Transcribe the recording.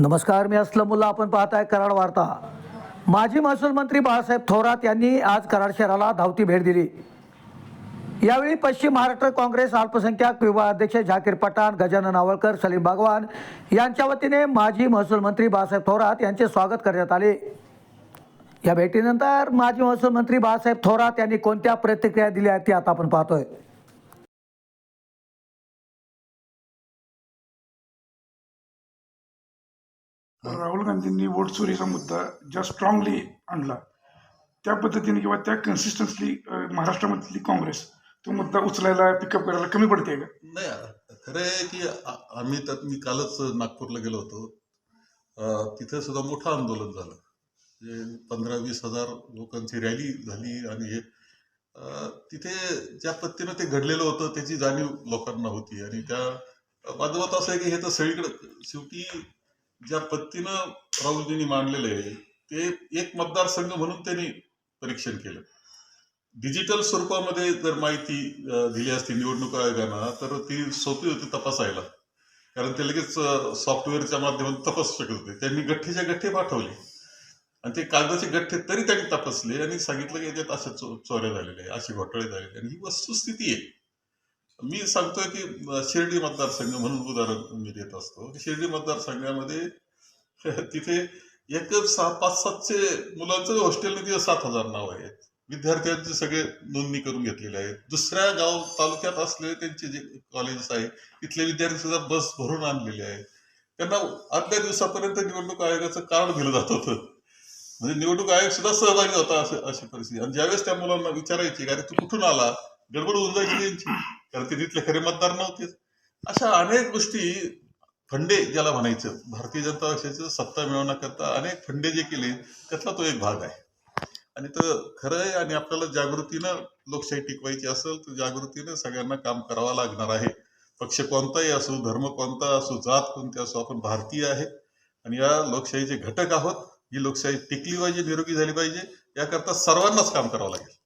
नमस्कार मी असलं मुलं आपण पाहताय कराड वार्ता. माजी महसूल मंत्री बाळासाहेब थोरात यांनी आज कराड शहराला धावती भेट दिली. यावेळी पश्चिम महाराष्ट्र काँग्रेस अल्पसंख्याक विभाग अध्यक्ष झाकीर पठाण गजानन आवळकर सलीम भगवान यांच्या वतीने माजी महसूल मंत्री बाळासाहेब थोरात यांचे स्वागत करण्यात आले. या भेटीनंतर माजी महसूल मंत्री बाळासाहेब थोरात यांनी कोणत्या प्रतिक्रिया दिल्या आहेत ते आता आपण पाहतोय. राहुल गांधींनी वोट चोरीचा मुद्दा ज्या स्ट्रॉंगली आणला त्या पद्धतीने किंवा त्या कन्सिस्टन्सली महाराष्ट्रामधली काँग्रेस तो मुद्दा उचलायला पिकअप करायला कमी पडते का? नाही खरं आहे की आम्ही त्यात मी कालच नागपूरला गेलो होतो. तिथे सुद्धा मोठं आंदोलन झालं. म्हणजे पंधरा वीस हजार लोकांची रॅली झाली आणि हे तिथे ज्या पद्धतीनं ते घडलेलं होतं त्याची जाणीव लोकांना होती. आणि त्या माझं मत असं आहे की हे तर सगळीकडे शेवटी ज्या पद्धतीनं राहुलजींनी मांडलेलं आहे ते एक मतदारसंघ म्हणून त्यांनी परीक्षण केलं. डिजिटल स्वरूपामध्ये जर माहिती दिली असती निवडणूक आयोगानं तर ती सोपी होती तपासायला. कारण ते लगेच सॉफ्टवेअरच्या माध्यमातून तपासू शकत होते. त्यांनी गठ्ठेच्या गठ्ठे पाठवले. आणि ते कागदाचे गठ्ठे तरी त्यांनी तपासले आणि सांगितलं की याच्यात अशा चो चोऱ्या झालेल्या आहे असे घोटाळे झालेले आणि ही वस्तुस्थिती आहे. मी सांगतोय की शिर्डी मतदारसंघ म्हणून उदाहरण मी देत असतो शिर्डी मतदारसंघामध्ये तिथे एक सहा पाच सातशे मुलांचं हॉस्टेलने तिथे सात हजार नाव आहेत. विद्यार्थ्यांचे सगळे नोंदणी करून घेतलेले आहेत. दुसऱ्या गाव तालुक्यात असलेले त्यांचे जे कॉलेजेस आहेत तिथले विद्यार्थी सुद्धा बस भरून आणलेले आहेत. त्यांना आदल्या दिवसापर्यंत निवडणूक आयोगाचं कार्ड दिलं जात होतं. म्हणजे निवडणूक आयोग सुद्धा सहभागी होता अशी परिस्थिती. आणि ज्यावेळेस त्या मुलांना विचारायची अरे तू कुठून आला? गडबड होऊन जायची त्यांची. कारण ते तिथले खरे मतदार नव्हतेच अशा अनेक गोष्टी फंडे ज्याला म्हणायचं भारतीय जनता पक्षाचं सत्ता मिळवण्याकरता अनेक फंडे जे केले त्यातला तो एक भाग आहे. आणि तर खरं आहे आणि आपल्याला जागृतीनं लोकशाही टिकवायची असेल तर जागृतीनं सगळ्यांना काम करावं लागणार आहे. पक्ष कोणताही असो धर्म कोणता असो जात कोणती असो आपण भारतीय आहे. आणि या लोकशाहीचे घटक आहोत ही लोकशाही टिकली पाहिजे निरोगी झाली पाहिजे याकरता सर्वांनाच काम करावं लागेल.